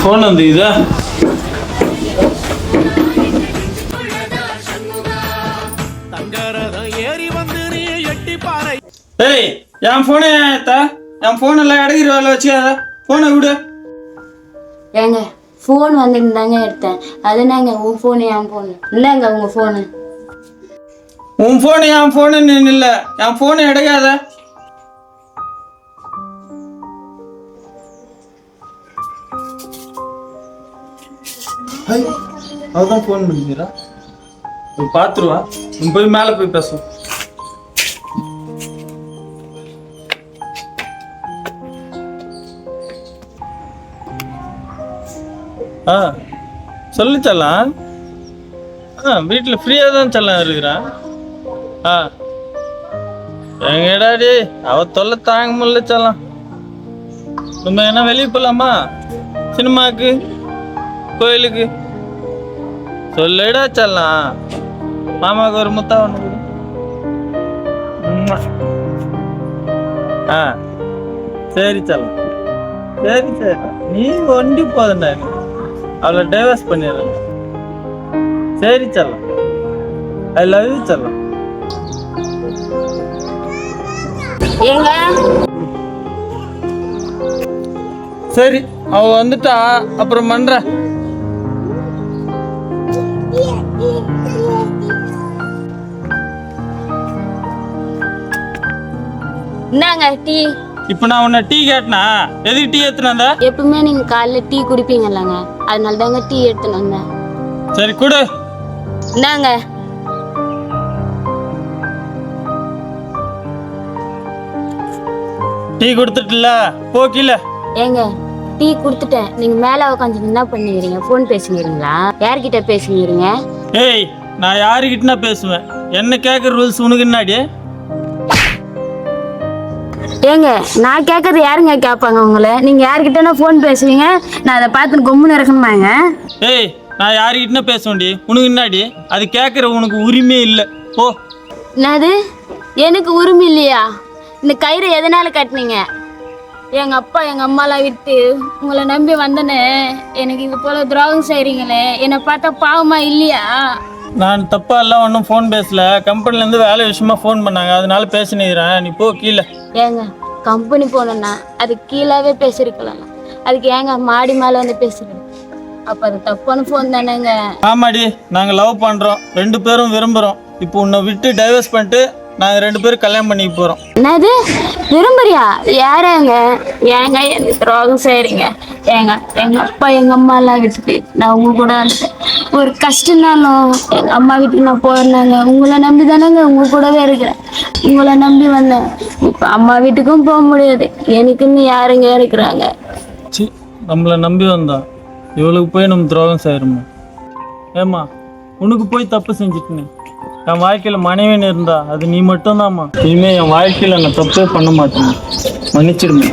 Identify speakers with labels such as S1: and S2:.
S1: Phone வந்து இதா.
S2: தங்கரதம் ஏறி வந்து நீ எட்டி பாறை
S1: ஏய் என் ஃபோனே தா என் ஃபோன் எல்லாம் அடகிற வேலை வச்சுக்காத. ஃபோனை விடு.
S3: ஏங்க ஃபோன் வந்துருந்தாங்க எடுத்தேன். அதுனாங்க உன் ஃபோனு என் ஃபோனு இல்லைங்க உங்கள் ஃபோனு
S1: உன் ஃபோனு என் ஃபோனு இல்லை என் ஃபோனை எடுக்காத அவதான் ஃபோன் பண்ணிக்கிறா பார்த்துருவா நீ போய் மேலே போய் பேசுவோம் ஆ சொல்லு செல்லாம் ஆ வீட்டில் ஃப்ரீயாக தான் செல்லம் இருக்கிறான். ஆ. எங்கடா டே அவ தொல்லை தாங்க முடியல செல்லம் நம்ம என்ன வெளியே போகலாமா சினிமாவுக்கு கோயிலுக்கு. சொல்லுடா செல்லம். மாமாவுக்கு ஒரு முத்தா ஒன்று. ஆ. சரி செல்லம். சரி சரி. நீ ஒண்டி போதுண்டா எனக்கு அவளை டைவர்ஸ் பண்ணிடுறேன். சரி செல்லம். ஐ லவ் யூ செல்லம். சரி அவ வந்துட்டா. அப்புறம் பண்ற
S3: இந்தாங்க டீ.
S1: இப்போ நான் உன்னை டீ கேட்டனா? எதுக்கு டீ எடுத்துன்னு வந்த?
S3: எப்பவுமே நீங்கள் காலைல டீ குடிப்பீங்கல்லங்க. அதனால தாங்க டீ வந்தேன்.
S1: சரி கொடு.
S3: இந்தாங்க.
S1: டீ கொடுத்துட்டுல போ கீழே.
S3: ஏங்க டீ கொடுத்துட்டேன். நீங்கள் மேலே உட்காந்து என்ன பண்ணுகிறீங்க ஃபோன் பேசுகிறீங்களா யார்கிட்ட பேசுகிறீங்க
S1: ஏய் நான் யாருக்கிட்டனா பேசுவேன்? என்ன கேட்குற ரூல்ஸ் உனக்கு என்னாடி?
S3: ஏங்க நான் கேட்கறது யாருங்க கேட்பாங்க உங்களை? நீங்கள் யார்கிட்டனா ஃபோன் பேசுவீங்க? நான் அதை பார்த்து கொம்முன்னு இருக்கணுமாங்க
S1: ஏய் நான் யாருக்கிட்டனா பேசுவேன்டி? உனக்கு என்னாடி? அது கேட்குற உனக்கு உரிமையே இல்லை. போ.
S3: என்னது? எனக்கு உரிமை இல்லையா? இந்த கயிறை எதனால கட்டினீங்க? எங்க அப்பா எங்க அம்மாலாம் விட்டு உங்களை நம்பி வந்தனே எனக்கு இது போல துரோகம் செய்றீங்களே என்னை பார்த்தா பாவமா இல்லையா?
S1: நான் தப்பா எல்லாம் ஒன்றும் ஃபோன் பேசல. கம்பெனிலேருந்து வேலை விஷயமா ஃபோன் பண்ணாங்க. அதனால பேசினுக்கிறேன். நீ போ கீழே.
S3: ஏங்க கம்பெனி போனோன்னா அது கீழாவே பேசிருக்கலாம். அதுக்கு ஏங்க மாடி மேலே வந்து பேசுறீங்க அப்போ அது தப்பான ஃபோன் தானேங்க.
S1: ஆமாடி நாங்கள் லவ் பண்ணுறோம் ரெண்டு பேரும் விரும்புகிறோம் இப்போ உன்னை விட்டு டைவர்ஸ் பண்ணிட்டு நாங்கள் ரெண்டு பேரும் கல்யாணம் பண்ணிக்க போகிறோம்
S3: என்னது? விரும்புறியா? யாரேங்க? ஏங்க எனக்கு துரோகம் செய்றீங்க. ஏங்க எங்க அப்பா எங்க அம்மா எல்லாம் விட்டுட்டு நான் உங்க கூட வந்துட்டேன். ஒரு கஷ்டம்னாலும் எங்க அம்மா வீட்டுக்கு நான் போயிருந்தாங்க உங்களை நம்பி தானேங்க உங்க கூடவே இருக்கிறேன். உங்களை நம்பி வந்தேன். இப்ப அம்மா வீட்டுக்கும் போக முடியாது. எனக்குன்னு யாருங்க இருக்கிறாங்க?
S1: சி நம்மளை நம்பி வந்தா இவளுக்கு போய் நம்ம துரோகம் செய்கிறோமா ஏம்மா உனக்கு போய் தப்பு செஞ்சுட்டுனே. என் வாழ்க்கையில் மனைவின்னு இருந்தா அது நீ மட்டும்தாம்மா. இனிமேல் என் வாழ்க்கையில் நான் தப்பே பண்ண மாட்டேன் மன்னிச்சிடுமே